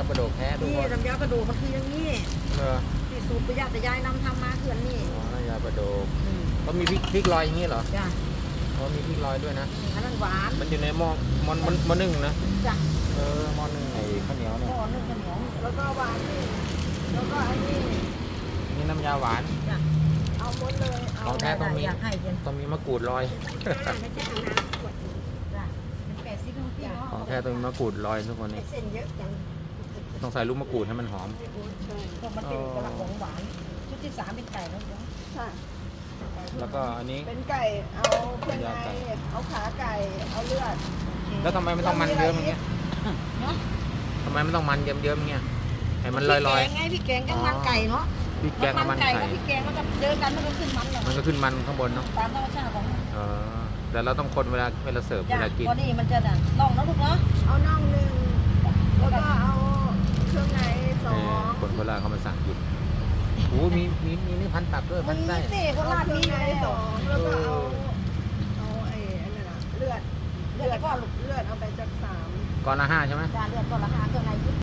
าปลาโดกแท้ทุกนี่คนน้ำยากระดูกมันคืออย่างนี้เออที่สูตรประหยัดแต่ยายนำทำมาเขื่อนนี่อ๋อน้ำยาปลาโดกอืมเขามีพริกพริกลอยอย่างนี้เหรอจ้ะเขามีพริกลอยด้วยนะ อันนั้นหวานมันอยู่ในหม้อมันมันมันนึ่งนะ จ้ะเออหม้อนึ่งไอ้ข้าวเหนียวหเนี่ยม้อนึ่งข้าวเหนียวแล้วก็หวานนี่แล้วก็อันนี้นี่น้ำยาหวาน จ้ะเอาหมดเลยเอาของแท้ต้องมีอยากให้เป็นต้องมีมะกรูดลอยไม่ใช่ทางน้ำขวดจ้ะเป็นแปดสิบนาทีของแท้ต้องมีมะกรูดลอยทุกคนไอ้นี่เส้นเยอะจัง ต้องใส่ลูกมะกรูดให้มันหอม ก็มันเป็นกระหล่ำของหวานชุดที่สามเป็นไก่แล้วจ้ะค่ะ แล้วก็อันนี้ เป็นไก่ เอาเครื่องในเอาขาไก่ เอาเลือด แล้วทำไมไม่ต้องมันเยิ้มอย่างเงี้ยเนาะทำไมไม่ต้องมันเยิ้มๆอย่างเงี้ยให้มันลอยพริกแกงไงพี่แกงกับมันไก่เนาะๆพริกแกงกับมันไก่กับพี่แกงมันก็เจอกันมันก็ขึ้นมันเลยมันก็ขึ้นมันข้างบนเนาะตามธรรมชาติของมันเออแต่เราต้องคนเวลาเวลาเสิร์ฟเวจ้ะลากิน พอดีมันจะน่ะน่องนะลูกเนาะเอาน่องหนึ่ง แล้วก็เอาเครื่องในส เอ อ อง คนโคราชเขามาสั่งกินโอ้มีมีมีนี่พันตับด้วยพันมีไส้เต้โคเอาราชเครื่มีองอยู่ในแล้วสองแล้วก็เอาเอาไอ้อันนั้นน่ะเลือดเลือดก็ลูกเลือดเอาไปจากสามก้อนละห้าใช่ไหม จานเลือดก็ละห้าเครื่องใน